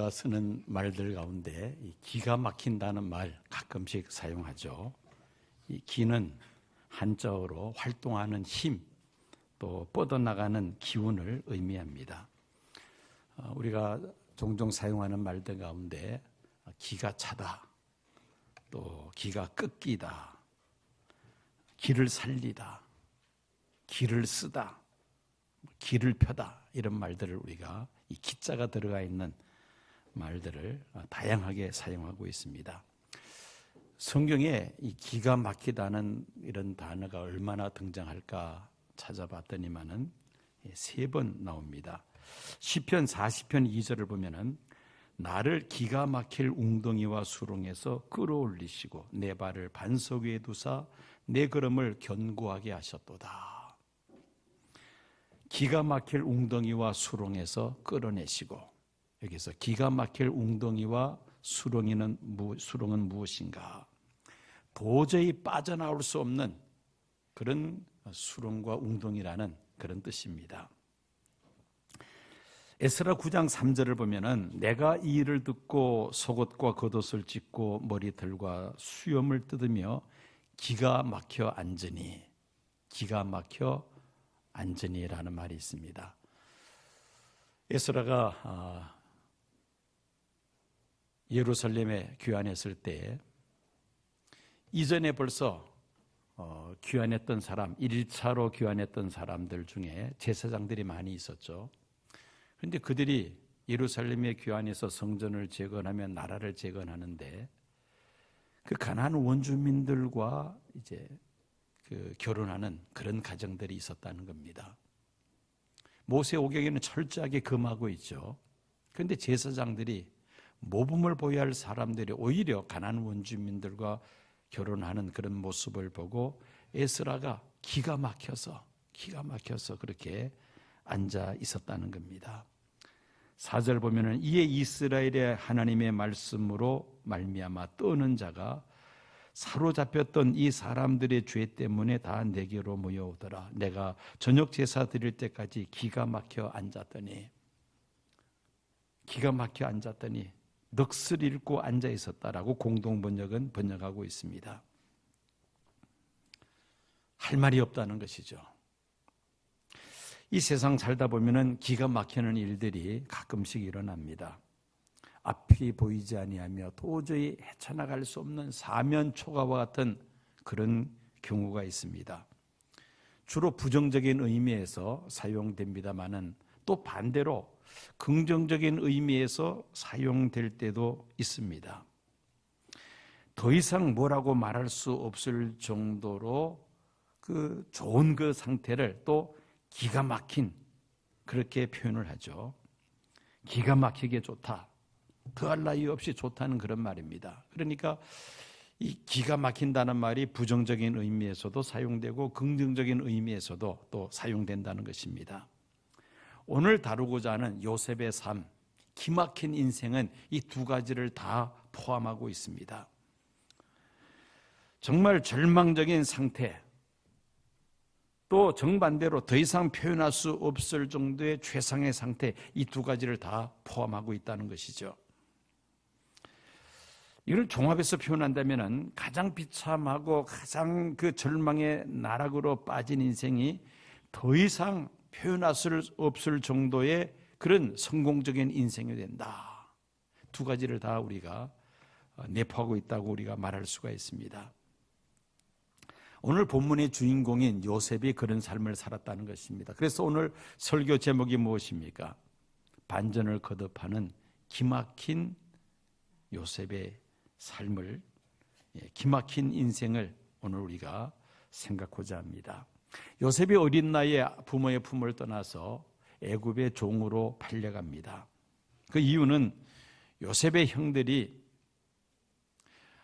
우리가 쓰는 말들 가운데 이 기가 막힌다는 말 가끔씩 사용하죠. 이 기는 한자어로 활동하는 힘, 또 뻗어나가는 기운을 의미합니다. 어, 우리가 종종 사용하는 말들 가운데 기가 차다, 또 기가 꺾이다, 기를 살리다, 기를 쓰다, 기를 펴다 이런 말들을 우리가 이 기자가 들어가 있는 말들을 다양하게 사용하고 있습니다. 성경에 이 기가 막히다는 이런 단어가 얼마나 등장할까 찾아봤더니만은 세 번 나옵니다. 시편 40편 2절을 보면은 나를 기가 막힐 웅덩이와 수렁에서 끌어올리시고 내 발을 반석 위에 두사 내 걸음을 견고하게 하셨도다. 기가 막힐 웅덩이와 수렁에서 끌어내시고 여기서 기가 막힐 웅덩이와 수렁이는 수렁은 무엇인가? 도저히 빠져나올 수 없는 그런 수렁과 웅덩이라는 그런 뜻입니다. 에스라 9장 3절을 보면은 내가 이 일을 듣고 속옷과 겉옷을 찢고 머리털과 수염을 뜯으며 기가 막혀 앉으니 기가 막혀 앉으니라는 말이 있습니다. 에스라가 아, 예루살렘에 귀환했을 때 이전에 벌써 어, 귀환했던 사람, 1차로 귀환했던 사람들 중에 제사장들이 많이 있었죠. 그런데 그들이 예루살렘에 귀환해서 성전을 재건하면 나라를 재건하는데 그 가난 원주민들과 이제 그 결혼하는 그런 가정들이 있었다는 겁니다. 모세 오경에는 철저하게 금하고 있죠. 그런데 제사장들이 모범을 보여야 할 사람들이 오히려 가난 원주민들과 결혼하는 그런 모습을 보고 에스라가 기가 막혀서 기가 막혀서 그렇게 앉아 있었다는 겁니다. 4절 보면은 이에 이스라엘의 하나님의 말씀으로 말미암아 떠는 자가 사로잡혔던 이 사람들의 죄 때문에 다 내게로 모여오더라. 내가 저녁 제사 드릴 때까지 기가 막혀 앉았더니 기가 막혀 앉았더니 넋을 잃고 앉아 있었다라고 공동 번역은 번역하고 있습니다. 할 말이 없다는 것이죠. 이 세상 살다 보면은 기가 막히는 일들이 가끔씩 일어납니다. 앞이 보이지 아니하며 도저히 헤쳐나갈 수 없는 사면 초가와 같은 그런 경우가 있습니다. 주로 부정적인 의미에서 사용됩니다만은 또 반대로 긍정적인 의미에서 사용될 때도 있습니다. 더 이상 뭐라고 말할 수 없을 정도로 그 좋은 그 상태를 또 기가 막힌 그렇게 표현을 하죠. 기가 막히게 좋다. 더할 나위 없이 좋다는 그런 말입니다. 그러니까 이 기가 막힌다는 말이 부정적인 의미에서도 사용되고 긍정적인 의미에서도 또 사용된다는 것입니다. 오늘 다루고자 하는 요셉의 삶, 기막힌 인생은 이 두 가지를 다 포함하고 있습니다. 정말 절망적인 상태, 또 정반대로 더 이상 표현할 수 없을 정도의 최상의 상태, 이 두 가지를 다 포함하고 있다는 것이죠. 이걸 종합해서 표현한다면 가장 비참하고 가장 그 절망의 나락으로 빠진 인생이 더 이상 표현할 수 없을 정도의 그런 성공적인 인생이 된다. 두 가지를 다 우리가 내포하고 있다고 우리가 말할 수가 있습니다. 오늘 본문의 주인공인 요셉이 그런 삶을 살았다는 것입니다. 그래서 오늘 설교 제목이 무엇입니까? 반전을 거듭하는 기막힌 요셉의 삶을, 예, 기막힌 인생을 오늘 우리가 생각하고자 합니다. 요셉이 어린 나이에 부모의 품을 떠나서 애굽의 종으로 팔려갑니다. 그 이유는 요셉의 형들이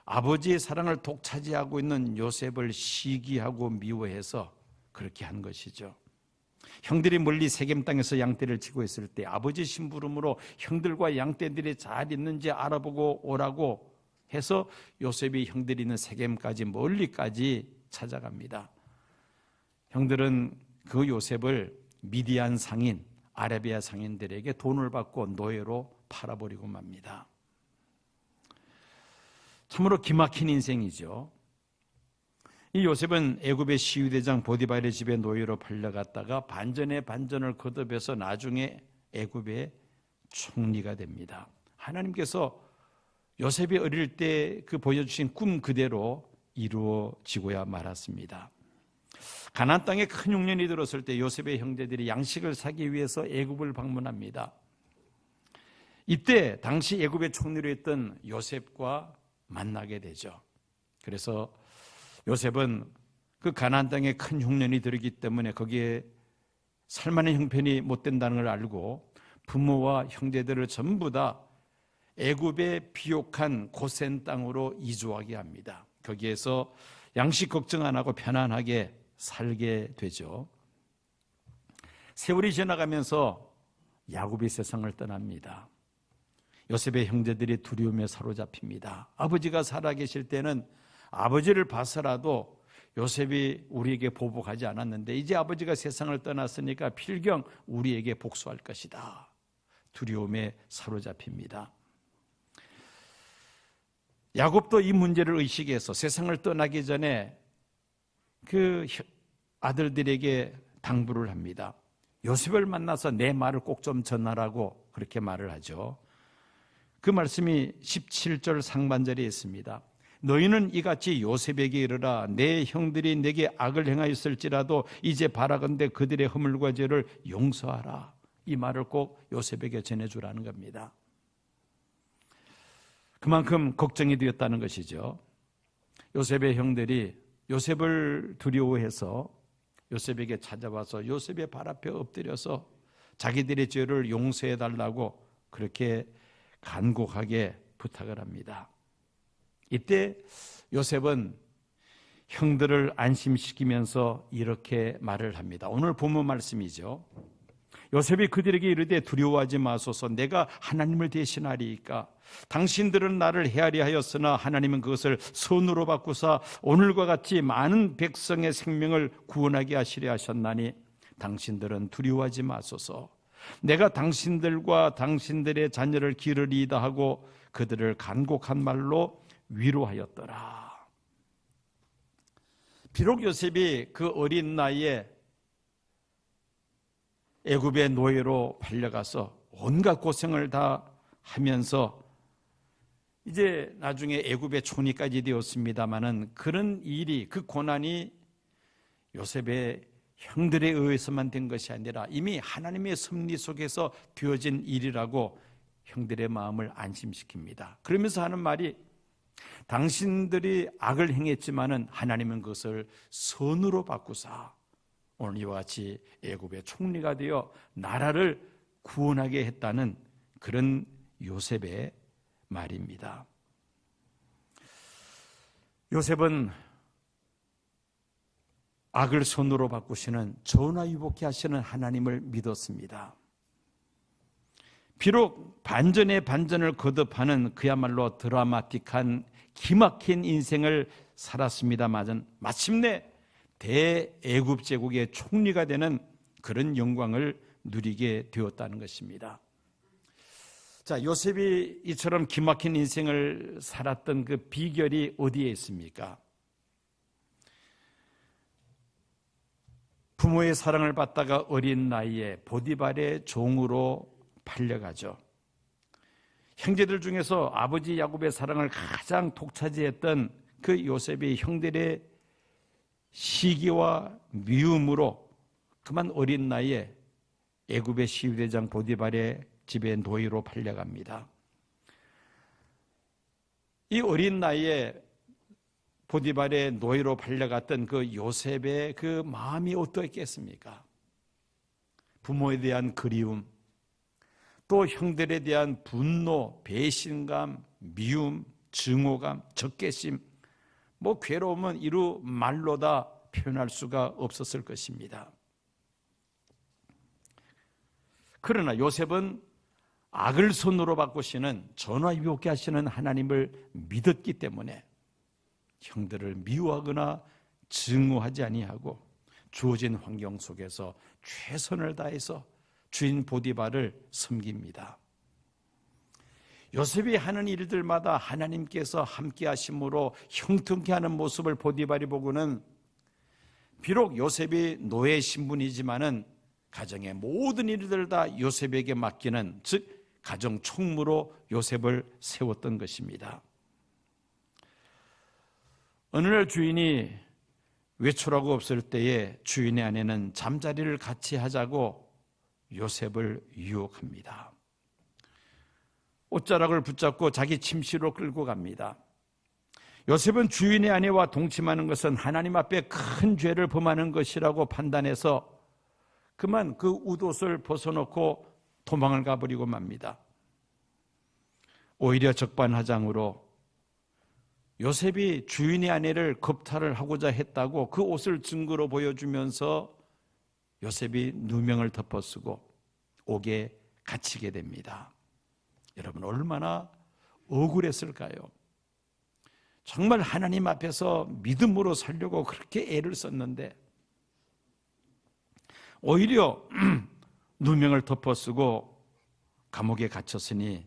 아버지의 사랑을 독차지하고 있는 요셉을 시기하고 미워해서 그렇게 한 것이죠. 형들이 멀리 세겜 땅에서 양떼를 치고 있을 때 아버지 심부름으로 형들과 양떼들이 잘 있는지 알아보고 오라고 해서 요셉이 형들이 있는 세겜까지 멀리까지 찾아갑니다. 형들은 그 요셉을 미디안 상인, 아라비아 상인들에게 돈을 받고 노예로 팔아버리고 맙니다. 참으로 기막힌 인생이죠. 이 요셉은 애굽의 시위대장 보디발의 집에 노예로 팔려갔다가 반전에 반전을 거듭해서 나중에 애굽의 총리가 됩니다. 하나님께서 요셉이 어릴 때 그 보여주신 꿈 그대로 이루어지고야 말았습니다. 가나안 땅에 큰 흉년이 들었을 때 요셉의 형제들이 양식을 사기 위해서 애굽을 방문합니다. 이때 당시 애굽의 총리로 했던 요셉과 만나게 되죠. 그래서 요셉은 그 가나안 땅에 큰 흉년이 들기 때문에 거기에 살만한 형편이 못 된다는 걸 알고 부모와 형제들을 전부 다 애굽의 비옥한 고센 땅으로 이주하게 합니다. 거기에서 양식 걱정 안 하고 편안하게 살게 되죠. 세월이 지나가면서 야곱이 세상을 떠납니다. 요셉의 형제들이 두려움에 사로잡힙니다. 아버지가 살아계실 때는 아버지를 봐서라도 요셉이 우리에게 보복하지 않았는데 이제 아버지가 세상을 떠났으니까 필경 우리에게 복수할 것이다. 두려움에 사로잡힙니다. 야곱도 이 문제를 의식해서 세상을 떠나기 전에 그 아들들에게 당부를 합니다. 요셉을 만나서 내 말을 꼭 좀 전하라고 그렇게 말을 하죠. 그 말씀이 17절 상반절에 있습니다. 너희는 이같이 요셉에게 이르라 내 형들이 내게 악을 행하였을지라도 이제 바라건대 그들의 허물과 죄를 용서하라. 이 말을 꼭 요셉에게 전해주라는 겁니다. 그만큼 걱정이 되었다는 것이죠. 요셉의 형들이 요셉을 두려워해서 요셉에게 찾아와서 요셉의 발 앞에 엎드려서 자기들의 죄를 용서해 달라고 그렇게 간곡하게 부탁을 합니다. 이때 요셉은 형들을 안심시키면서 이렇게 말을 합니다. 오늘 본문 말씀이죠. 요셉이 그들에게 이르되 두려워하지 마소서. 내가 하나님을 대신하리이까? 당신들은 나를 헤아리 하였으나 하나님은 그것을 손으로 바꾸사 오늘과 같이 많은 백성의 생명을 구원하게 하시려 하셨나니 당신들은 두려워하지 마소서. 내가 당신들과 당신들의 자녀를 기르리이다 하고 그들을 간곡한 말로 위로하였더라. 비록 요셉이 그 어린 나이에 애굽의 노예로 팔려가서 온갖 고생을 다 하면서 이제 나중에 애굽의 총리까지 되었습니다마는 그런 일이 그 고난이 요셉의 형들에 의해서만 된 것이 아니라 이미 하나님의 섭리 속에서 되어진 일이라고 형들의 마음을 안심시킵니다. 그러면서 하는 말이 당신들이 악을 행했지만은 하나님은 그것을 선으로 바꾸사 오늘 이와 같이 애굽의 총리가 되어 나라를 구원하게 했다는 그런 요셉의 말입니다. 요셉은 악을 손으로 바꾸시는 전화위복케 하시는 하나님을 믿었습니다. 비록 반전의 반전을 거듭하는 그야말로 드라마틱한 기막힌 인생을 살았습니다만 마침내 대애굽 제국의 총리가 되는 그런 영광을 누리게 되었다는 것입니다. 자, 요셉이 이처럼 기막힌 인생을 살았던 그 비결이 어디에 있습니까? 부모의 사랑을 받다가 어린 나이에 보디발의 종으로 팔려가죠. 형제들 중에서 아버지 야곱의 사랑을 가장 독차지했던 그 요셉의 형들의 시기와 미움으로 그만 어린 나이에 애굽의 시위대장 보디발의 집에 노예로 팔려갑니다. 이 어린 나이에 보디발의 노예로 팔려갔던 그 요셉의 그 마음이 어떠했겠습니까? 부모에 대한 그리움, 또 형들에 대한 분노, 배신감, 미움, 증오감, 적개심, 뭐 괴로움은 이루 말로 다 표현할 수가 없었을 것입니다. 그러나 요셉은 악을 손으로 바꾸시는 전화위복게 하시는 하나님을 믿었기 때문에 형들을 미워하거나 증오하지 아니하고 주어진 환경 속에서 최선을 다해서 주인 보디바를 섬깁니다. 요셉이 하는 일들마다 하나님께서 함께 하심으로 형통케 하는 모습을 보디발이 보고는 비록 요셉이 노예 신분이지만은 가정의 모든 일들 다 요셉에게 맡기는 즉 가정 총무로 요셉을 세웠던 것입니다. 어느 날 주인이 외출하고 없을 때에 주인의 아내는 잠자리를 같이 하자고 요셉을 유혹합니다. 옷자락을 붙잡고 자기 침실로 끌고 갑니다. 요셉은 주인의 아내와 동침하는 것은 하나님 앞에 큰 죄를 범하는 것이라고 판단해서 그만 그 웃옷을 벗어놓고 도망을 가버리고 맙니다. 오히려 적반하장으로 요셉이 주인의 아내를 겁탈을 하고자 했다고 그 옷을 증거로 보여주면서 요셉이 누명을 덮어쓰고 옥에 갇히게 됩니다. 여러분 얼마나 억울했을까요? 정말 하나님 앞에서 믿음으로 살려고 그렇게 애를 썼는데 오히려 누명을 덮어쓰고 감옥에 갇혔으니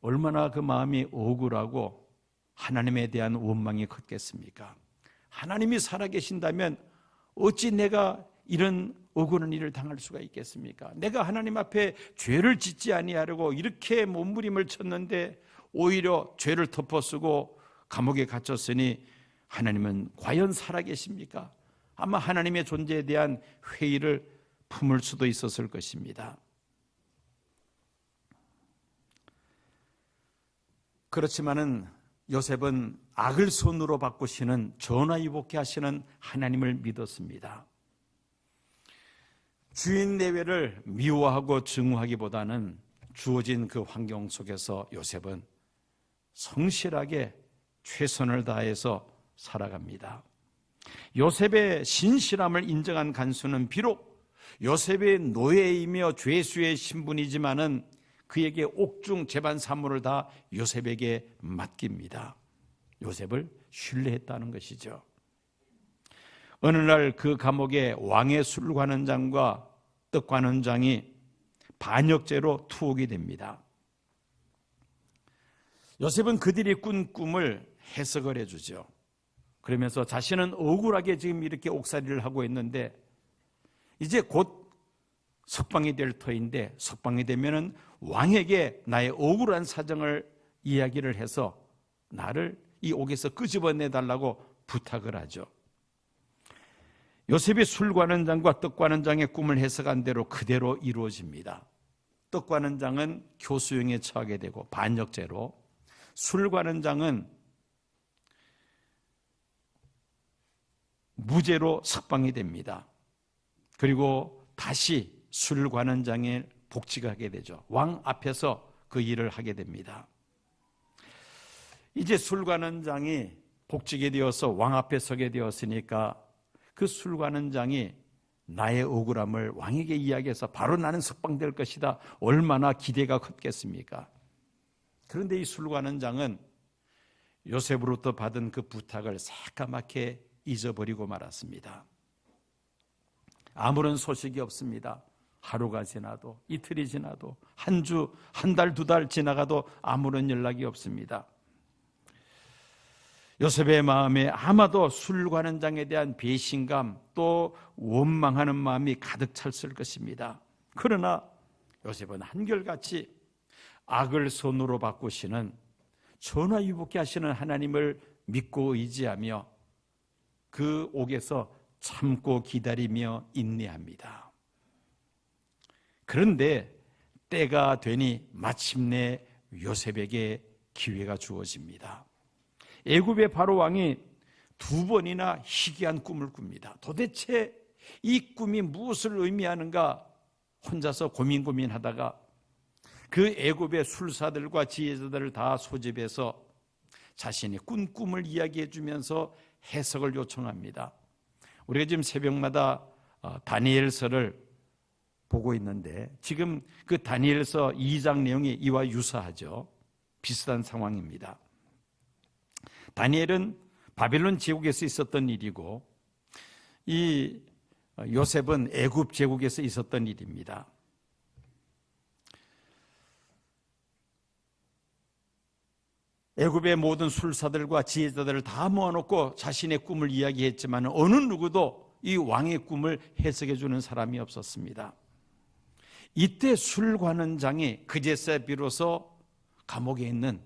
얼마나 그 마음이 억울하고 하나님에 대한 원망이 컸겠습니까? 하나님이 살아계신다면 어찌 내가 이런 억울한 일을 당할 수가 있겠습니까? 내가 하나님 앞에 죄를 짓지 아니하려고 이렇게 몸부림을 쳤는데 오히려 죄를 덮어쓰고 감옥에 갇혔으니 하나님은 과연 살아계십니까? 아마 하나님의 존재에 대한 회의를 품을 수도 있었을 것입니다. 그렇지만은 요셉은 악을 손으로 바꾸시는 전화위복케 하시는 하나님을 믿었습니다. 주인 내외를 미워하고 증오하기보다는 주어진 그 환경 속에서 요셉은 성실하게 최선을 다해서 살아갑니다. 요셉의 신실함을 인정한 간수는 비록 요셉의 노예이며 죄수의 신분이지만은 그에게 옥중 재반 사물을 다 요셉에게 맡깁니다. 요셉을 신뢰했다는 것이죠. 어느 날 그 감옥에 왕의 술관원장과 떡관원장이 반역죄로 투옥이 됩니다. 요셉은 그들이 꾼 꿈을 해석을 해주죠. 그러면서 자신은 억울하게 지금 이렇게 옥살이를 하고 있는데 이제 곧 석방이 될 터인데 석방이 되면은 왕에게 나의 억울한 사정을 이야기를 해서 나를 이 옥에서 끄집어내 달라고 부탁을 하죠. 요셉이 술관원장과 떡관원장의 꿈을 해석한 대로 그대로 이루어집니다. 떡관원장은 교수형에 처하게 되고 반역죄로 술관원장은 무죄로 석방이 됩니다. 그리고 다시 술관원장에 복직을 하게 되죠. 왕 앞에서 그 일을 하게 됩니다. 이제 술관원장이 복직이 되어서 왕 앞에 서게 되었으니까 그 술관원장이 나의 억울함을 왕에게 이야기해서 바로 나는 석방될 것이다. 얼마나 기대가 컸겠습니까? 그런데 이 술관원장은 요셉으로부터 받은 그 부탁을 새까맣게 잊어버리고 말았습니다. 아무런 소식이 없습니다. 하루가 지나도 이틀이 지나도 한 주, 한 달, 두 달 지나가도 아무런 연락이 없습니다. 요셉의 마음에 아마도 술관원장에 대한 배신감 또 원망하는 마음이 가득 찼을 것입니다. 그러나 요셉은 한결같이 악을 손으로 바꾸시는 전화위복케 하시는 하나님을 믿고 의지하며 그 옥에서 참고 기다리며 인내합니다. 그런데 때가 되니 마침내 요셉에게 기회가 주어집니다. 애굽의 바로 왕이 두 번이나 희귀한 꿈을 꿉니다. 도대체 이 꿈이 무엇을 의미하는가 혼자서 고민 고민하다가 그 애굽의 술사들과 지혜자들을 다 소집해서 자신이 꾼 꿈을 이야기해 주면서 해석을 요청합니다. 우리가 지금 새벽마다 어, 다니엘서를 보고 있는데 지금 그 다니엘서 2장 내용이 이와 유사하죠. 비슷한 상황입니다. 다니엘은 바벨론 제국에서 있었던 일이고 이 요셉은 애굽 제국에서 있었던 일입니다. 애굽의 모든 술사들과 지혜자들을 다 모아놓고 자신의 꿈을 이야기했지만 어느 누구도 이 왕의 꿈을 해석해 주는 사람이 없었습니다. 이때 술관원장이 그제서야 비로소 감옥에 있는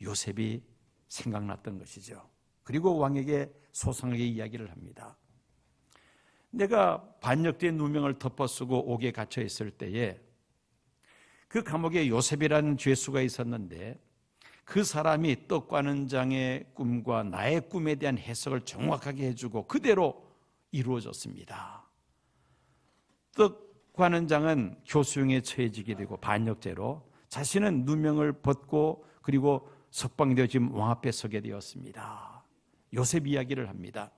요셉이 생각났던 것이죠. 그리고 왕에게 소상하게 이야기를 합니다. 내가 반역된 누명을 덮어쓰고 옥에 갇혀 있을 때에 그 감옥에 요셉이라는 죄수가 있었는데 그 사람이 떡관원장의 꿈과 나의 꿈에 대한 해석을 정확하게 해주고 그대로 이루어졌습니다. 떡관원장은 교수형에 처해지게 되고 반역죄로 자신은 누명을 벗고 그리고 석방되어 지금 왕 앞에 서게 되었습니다. 요셉 이야기를 합니다.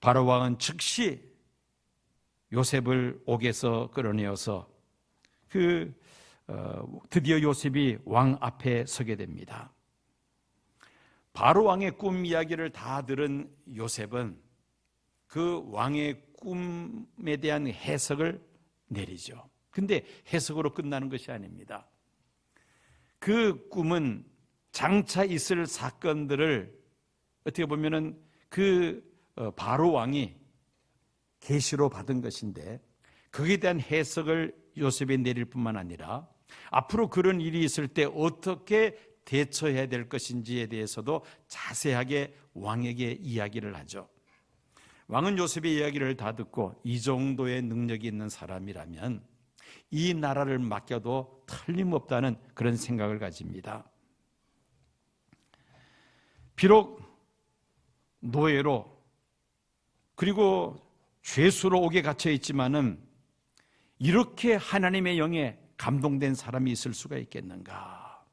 바로 왕은 즉시 요셉을 옥에서 끌어내어서 그 어, 드디어 요셉이 왕 앞에 서게 됩니다. 바로 왕의 꿈 이야기를 다 들은 요셉은 그 왕의 꿈에 대한 해석을 내리죠. 근데 해석으로 끝나는 것이 아닙니다. 그 꿈은 장차 있을 사건들을 어떻게 보면은 그 어, 바로 왕이 계시로 받은 것인데 거기에 대한 해석을 요셉이 내릴 뿐만 아니라 앞으로 그런 일이 있을 때 어떻게 대처해야 될 것인지에 대해서도 자세하게 왕에게 이야기를 하죠. 왕은 요셉의 이야기를 다 듣고 이 정도의 능력이 있는 사람이라면 이 나라를 맡겨도 틀림없다는 그런 생각을 가집니다. 비록 노예로 그리고 죄수로 옥에 갇혀 있지만은 이렇게 하나님의 영에 감동된 사람이 있을 수가 있겠는가?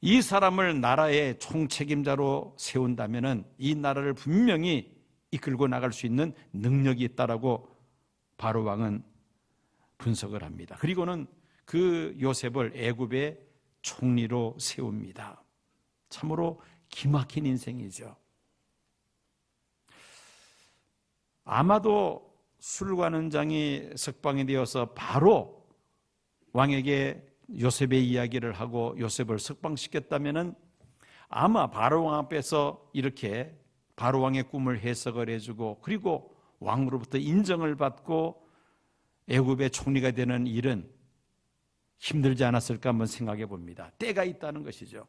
이 사람을 나라의 총책임자로 세운다면은 이 나라를 분명히 이끌고 나갈 수 있는 능력이 있다라고 바로 왕은 분석을 합니다. 그리고는 그 요셉을 애굽의 총리로 세웁니다. 참으로 기막힌 인생이죠. 아마도 술관원장이 석방이 되어서 바로 왕에게 요셉의 이야기를 하고 요셉을 석방시켰다면은 아마 바로 왕 앞에서 이렇게 바로 왕의 꿈을 해석을 해주고 그리고 왕으로부터 인정을 받고 애굽의 총리가 되는 일은 힘들지 않았을까 한번 생각해 봅니다. 때가 있다는 것이죠.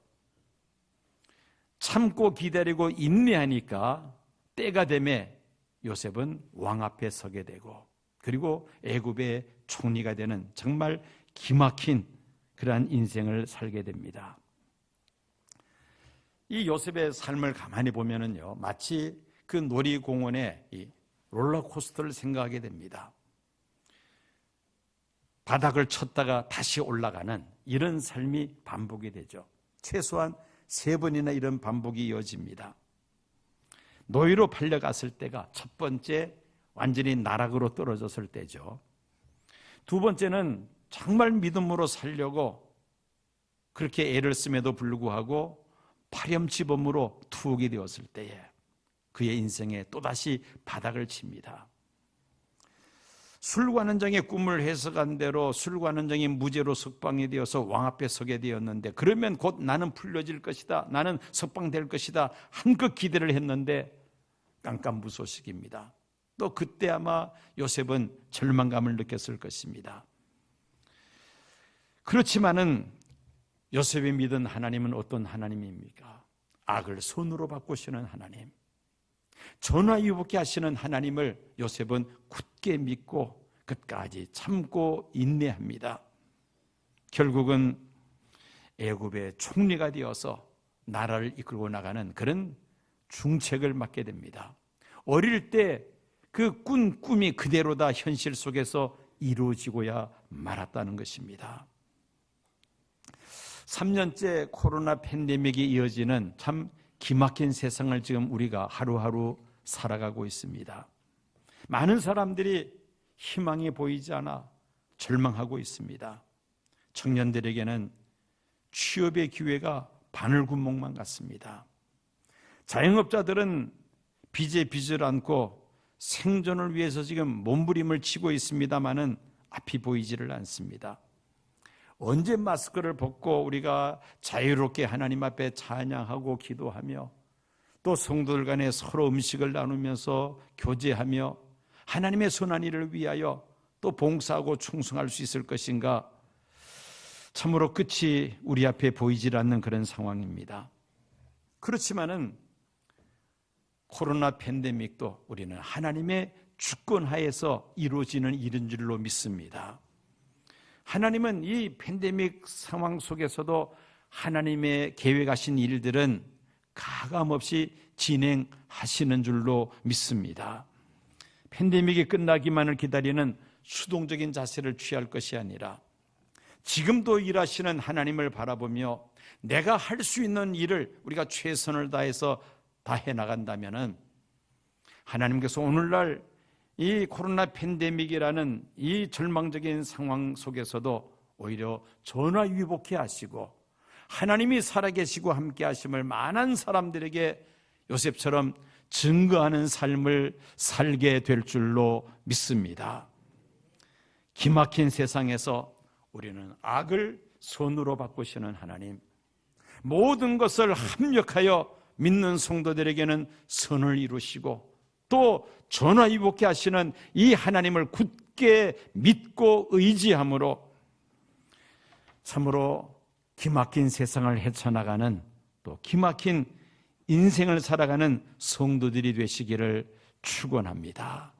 참고 기다리고 인내하니까 때가 되매 요셉은 왕 앞에 서게 되고 그리고 애굽의 총리가 되는 정말 기막힌 그러한 인생을 살게 됩니다. 이 요셉의 삶을 가만히 보면은요, 마치 그 놀이공원의 이 롤러코스터를 생각하게 됩니다. 바닥을 쳤다가 다시 올라가는 이런 삶이 반복이 되죠. 최소한 세 번이나 이런 반복이 이어집니다. 노예로 팔려갔을 때가 첫 번째 완전히 나락으로 떨어졌을 때죠. 두 번째는 정말 믿음으로 살려고 그렇게 애를 씀에도 불구하고 파렴치범으로 투옥이 되었을 때에 그의 인생에 또다시 바닥을 칩니다. 술관원장의 꿈을 해석한 대로 술관원장이 무죄로 석방이 되어서 왕 앞에 서게 되었는데 그러면 곧 나는 풀려질 것이다. 나는 석방될 것이다. 한껏 기대를 했는데 깜깜무소식입니다. 또 그때 아마 요셉은 절망감을 느꼈을 것입니다. 그렇지만은 요셉이 믿은 하나님은 어떤 하나님입니까? 악을 손으로 바꾸시는 하나님. 전화유복게 하시는 하나님을 요셉은 굳게 믿고 끝까지 참고 인내합니다. 결국은 애굽의 총리가 되어서 나라를 이끌고 나가는 그런 중책을 맡게 됩니다. 어릴 때 그 꾼 꿈이 그대로 다 현실 속에서 이루어지고야 말았다는 것입니다. 3년째 코로나 팬데믹이 이어지는 참 기막힌 세상을 지금 우리가 하루하루 살아가고 있습니다. 많은 사람들이 희망이 보이지 않아 절망하고 있습니다. 청년들에게는 취업의 기회가 바늘구멍만 같습니다. 자영업자들은 빚에 빚을 안고 생존을 위해서 지금 몸부림을 치고 있습니다마는 앞이 보이지를 않습니다. 언제 마스크를 벗고 우리가 자유롭게 하나님 앞에 찬양하고 기도하며 또 성도들 간에 서로 음식을 나누면서 교제하며 하나님의 선한 일을 위하여 또 봉사하고 충성할 수 있을 것인가? 참으로 끝이 우리 앞에 보이질 않는 그런 상황입니다. 그렇지만은 코로나 팬데믹도 우리는 하나님의 주권 하에서 이루어지는 일인 줄로 믿습니다. 하나님은 이 팬데믹 상황 속에서도 하나님의 계획하신 일들은 가감없이 진행하시는 줄로 믿습니다. 팬데믹이 끝나기만을 기다리는 수동적인 자세를 취할 것이 아니라 지금도 일하시는 하나님을 바라보며 내가 할 수 있는 일을 우리가 최선을 다해서 다 해 나간다면은 하나님께서 오늘날 이 코로나 팬데믹이라는 이 절망적인 상황 속에서도 오히려 전화위복해 하시고 하나님이 살아계시고 함께 하심을 많은 사람들에게 요셉처럼 증거하는 삶을 살게 될 줄로 믿습니다. 기막힌 세상에서 우리는 악을 손으로 바꾸시는 하나님, 모든 것을 합력하여 믿는 성도들에게는 선을 이루시고 또 전화위복해 하시는 이 하나님을 굳게 믿고 의지함으로 참으로 기막힌 세상을 헤쳐나가는 또 기막힌 인생을 살아가는 성도들이 되시기를 축원합니다.